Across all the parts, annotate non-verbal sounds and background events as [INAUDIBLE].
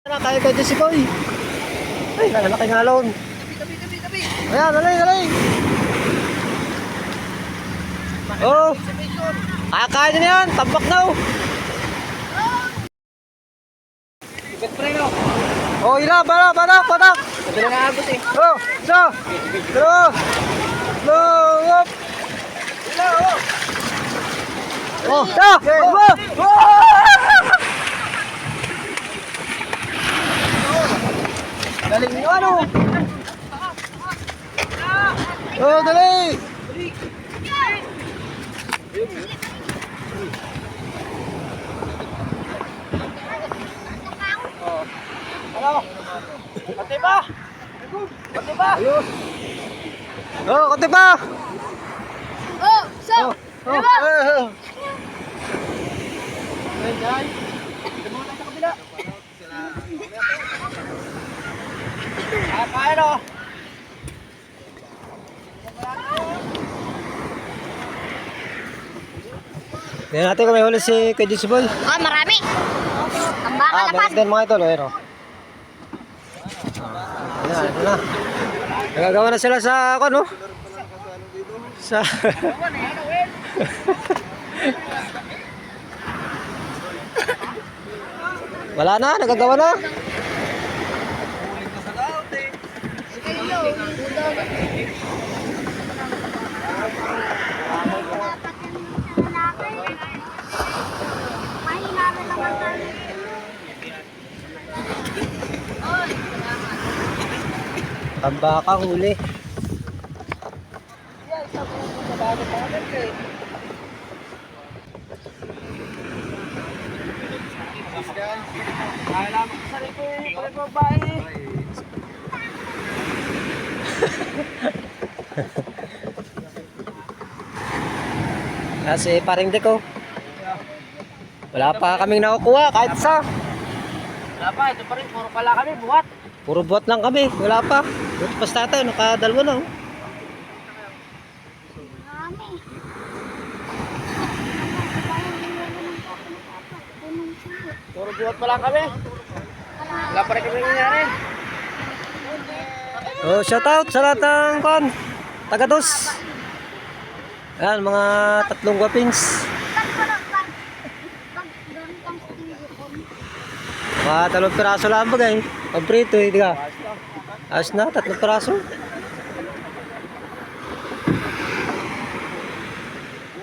Tara, kaya kayo si Boy. Ay, nalalaki ng alon. Ayan, dali, dali. Oh. Kakain na yan, tambak na oh. Oh, ila, bala, bala, patak. Ito na naabot eh. Oh, isa, dalawa, dalawa, ila, oh. Oh, isa, dalawa, Galing nyo ano? Oh, dali! Ano? Pati ba? Pati ba? Ayos. Oh, konti pa. Oh, so, Oh, oh. Diba? eh, eh. Ah, kain oh. Tingnan natin kung may huli si Kuya Jesse Boy. ah, marami. Ang baka Ah, lapan. meron din mga ito, Loero. Ayan, ito na. Nagagawa na sila sa, ako, no? Sa... [LAUGHS] Wala na, nagagawa na. Mahina na naman tayo. Tambaka huli. Kasi paring deko. Wala pa kaming nakukuha kahit sa. Wala pa, ito pa rin. Puro pala kami, buhat. Puro buhat lang kami. Wala pa. Buhat pa tayo. Nakadalwa na. Oh. Puro buhat pala kami. Wala pa rin kami nangyari. Oh, shout out sa lahat ng kon. Tagados. Ayan, mga tatlong guwapings. Mga talong piraso lang bagay. Pabrito, eh, di ka? Ayos na, tatlong piraso.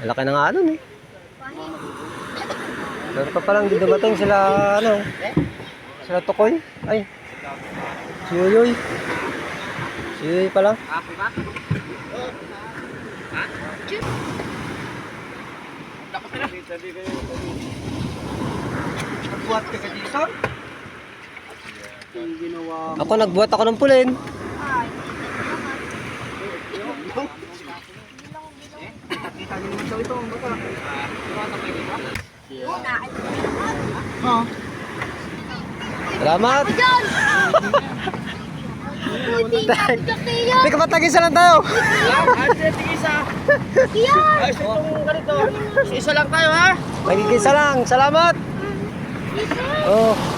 Malaki na nga ano eh. Pero pa palang di dumating sila ano. Sila tukoy. Ay. Si Yoyoy. Si Yoyoy pala. Ako ba? Dapat na. Nagbuhat ka ka dito? Yung ginawa Ako nagbuhat ako ng pulin. Kita niyo naman daw ito. Ang bata. Oh. Salamat. Hindi! Hindi ka matagisa lang tayo. Ayos na Kiyan! Ayos itong ganito. Isa lang tayo ha. Magigisa lang. Salamat. Oh.